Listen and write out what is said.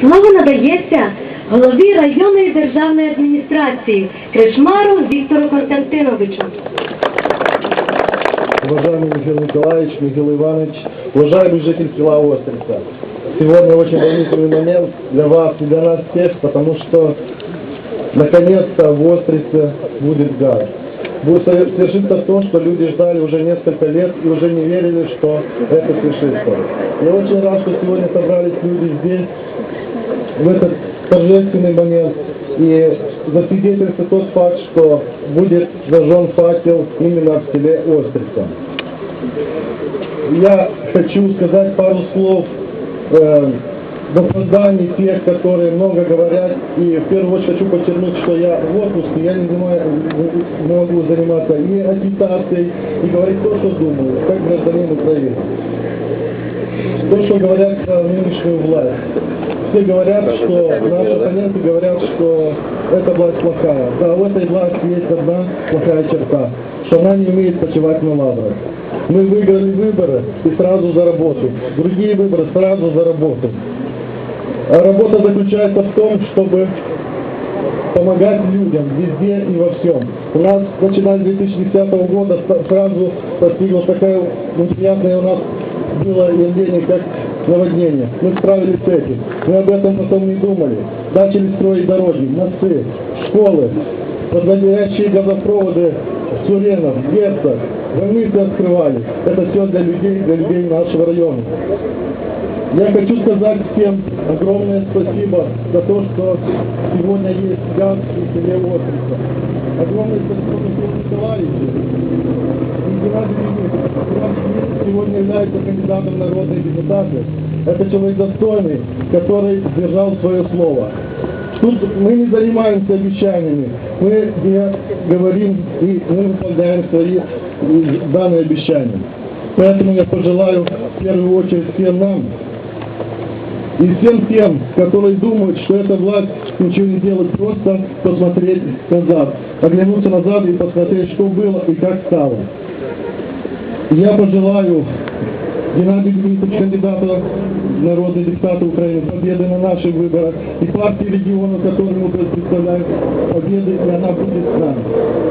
Слово надається голові районної державної адміністрації Кришмару Віктору Константиновичу. Уважаемый Михаил Николаевич, Михаил Иванович, уважаемый житель села Острица. Сегодня очень волнительный момент для вас и для нас всех, потому что наконец-то в Острице будет газ. Будет свершиться то, что люди ждали уже несколько лет и уже не верили, что это свершится. Я очень рад, что сегодня собрались люди здесь, в этот торжественный момент и засвидетельствует тот факт, что будет зажжен факел именно в селе Острица. Я хочу сказать пару слов э, оправдании тех, которые много говорят, и в первую очередь хочу подчеркнуть, что я в отпуске, я не, занимаю- не могу заниматься и агитацией, и говорить то, что думаю, как гражданин Украины. То, что говорят про нынешнюю власть. Все говорят, что наши оппоненты говорят, что эта власть плохая. Да, у этой власти есть одна плохая черта, что она не умеет почивать на лаврах. Мы выиграли выборы и сразу за работу. Другие выборы сразу за работу. А работа заключается в том, чтобы помогать людям везде и во всем. У нас, начиная с 2010 года, сразу постигла такая неприятная у нас было явление, как наводнение. Мы справились с этим. Мы об этом потом не думали. Начали строить дороги, мосты, школы, подводящие газопроводы в Суренов, Герцог. Больницы открывали. Это все для людей, для людей нашего района. Я хочу сказать всем огромное спасибо за то, что сегодня есть селе Острица. Огромное спасибо Михаилу Николаевичу. Геннадий сегодня является кандидатом в народные депутаты. Это человек достойный, который сдержал свое слово. Тут мы не занимаемся обещаниями, мы не говорим и мы выполняем свои данные обещания. Поэтому я пожелаю в первую очередь всем нам и всем тем, которые думают, что эта власть ничего не делает, просто посмотреть назад, оглянуться назад и посмотреть, что было и как стало. Я пожелаю Геннадию Дмитриевичу, кандидату в народный депутат Украины, победы на наших выборах и партии региона, которую мы представляем, победы, и она будет с нами.